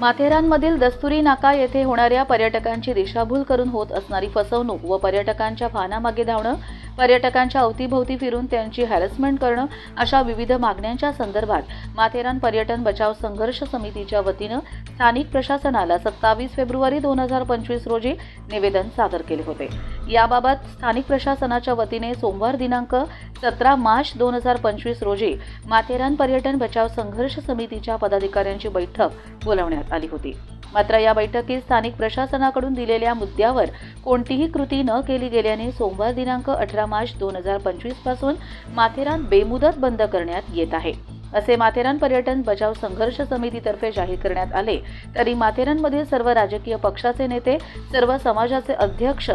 माथेरानमधील दस्तुरी नाका येथे होणाऱ्या पर्यटकांची दिशाभूल करून होत असणारी फसवणूक व पर्यटकांच्या भानामागे धावणं पर्यटकांच्या अवतीभोवती फिरून त्यांची हॅरसमेंट करणं अशा विविध मागण्यांच्या संदर्भात माथेरान पर्यटन बचाव संघर्ष समितीच्या वतीनं स्थानिक प्रशासनाला सत्तावीस फेब्रुवारी दोन हजार पंचवीस रोजी निवेदन सादर केले होते. याबाबत स्थानिक प्रशासनाच्या वतीने सोमवार दिनांक सतरा मार्च दोन हजार पंचवीस रोजी माथेरान पर्यटन बचाव संघर्ष समितीच्या पदाधिकाऱ्यांची बैठक बोलावण्यात आली होती. मात्र या बैठकीत स्थानिक प्रशासनाकडून दिलेल्या मुद्द्यावर कोणतीही कृती न केली गेल्याने सोमवार दिनांक अठरा मार्च दोन हजार पंचवीसपासून माथेरान बेमुदत बंद करण्यात येत आहे. असे माथेरान पर्यटन बचाव संघर्ष समितीतर्फे जाहीर करण्यात आले तरी माथेरानमधील सर्व राजकीय पक्षाचे नेते सर्व समाजाचे अध्यक्ष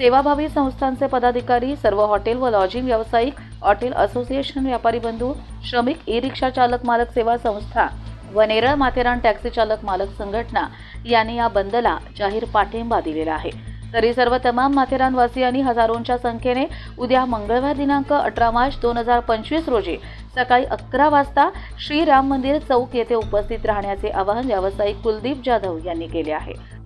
सेवाभावी संस्थांचे पदाधिकारी सर्व हॉटेल व लॉजिंग व्यावसायिक हॉटेल असोसिएशन व्यापारी बंधू श्रमिक ई रिक्षा चालक मालक सेवा संस्था व नेरळ माथेरान टॅक्सी चालक मालक संघटना यांनी या बंदला जाहीर पाठिंबा दिलेला आहे. तरी सर्व तमाम माथेरानवासियांनी हजारोंच्या संख्येने उद्या मंगळवार दिनांक अठरा मार्च दोन हजार पंचवीस रोजी सकाळी अकरा वाजता श्री राम मंदिर चौक येथे उपस्थित राहण्याचे आवाहन व्यावसायिक कुलदीप जाधव यांनी केले आहे.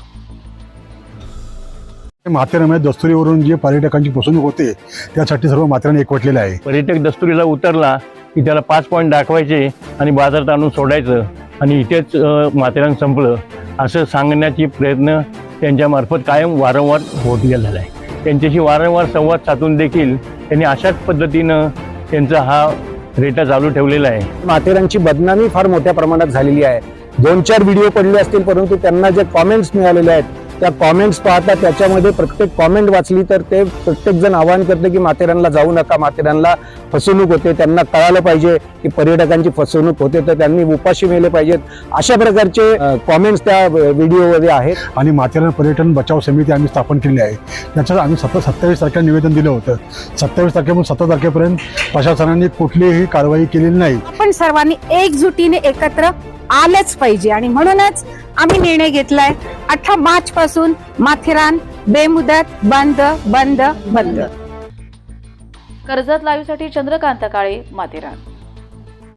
माथेरानमध्ये दस्तुरीवरून जे पर्यटकांची फसवणूक होते त्यासाठी सर्व माथेरान एकवटलेले आहे. पर्यटक दस्तुरीला उतरला की त्याला पाच पॉईंट दाखवायचे आणि बाजारात आणून सोडायचं आणि इथेच माथेरान संपलं. असं सांगण्याची प्रयत्न त्यांच्यामार्फत कायम वारंवार होत गेलेला आहे. त्यांच्याशी वारंवार संवाद साधून देखील त्यांनी अशाच पद्धतीनं त्यांचा हा रेटा चालू ठेवलेला आहे. माथेरानची बदनामी फार मोठ्या प्रमाणात झालेली आहे. दोन चार व्हिडिओ पडले असतील परंतु त्यांना जे कॉमेंट्स मिळालेले आहेत त्या कॉमेंट्स पाहता त्याच्यामध्ये प्रत्येक कॉमेंट वाचली तर ते प्रत्येक जण आवाहन करते की माथेरानला जाऊ नका माथेरानला फसवणूक होते त्यांना कळालं पाहिजे की पर्यटकांची फसवणूक होते तर त्यांनी उपाशी मेले पाहिजेत. अशा प्रकारचे कॉमेंट्स त्या व्हिडिओमध्ये आहेत. आणि माथेरान पर्यटन बचाव समिती आम्ही स्थापन केली आहे. त्याच्यात आम्ही सतत सत्तावीस तारखेला निवेदन दिलं होतं. सत्तावीस तारखेपासून सतरा तारखेपर्यंत प्रशासनाने कुठलीही कारवाई केलेली नाही. आपण सर्वांनी एकजुटीने एकत्र आलंच पाहिजे. आणि म्हणूनच आम्ही निर्णय घेतलाय अठरा मार्च पासून माथेरान बेमुदत बंद बंद बंद. कर्जत लाईव्हसाठी चंद्रकांत काळे माथेरान.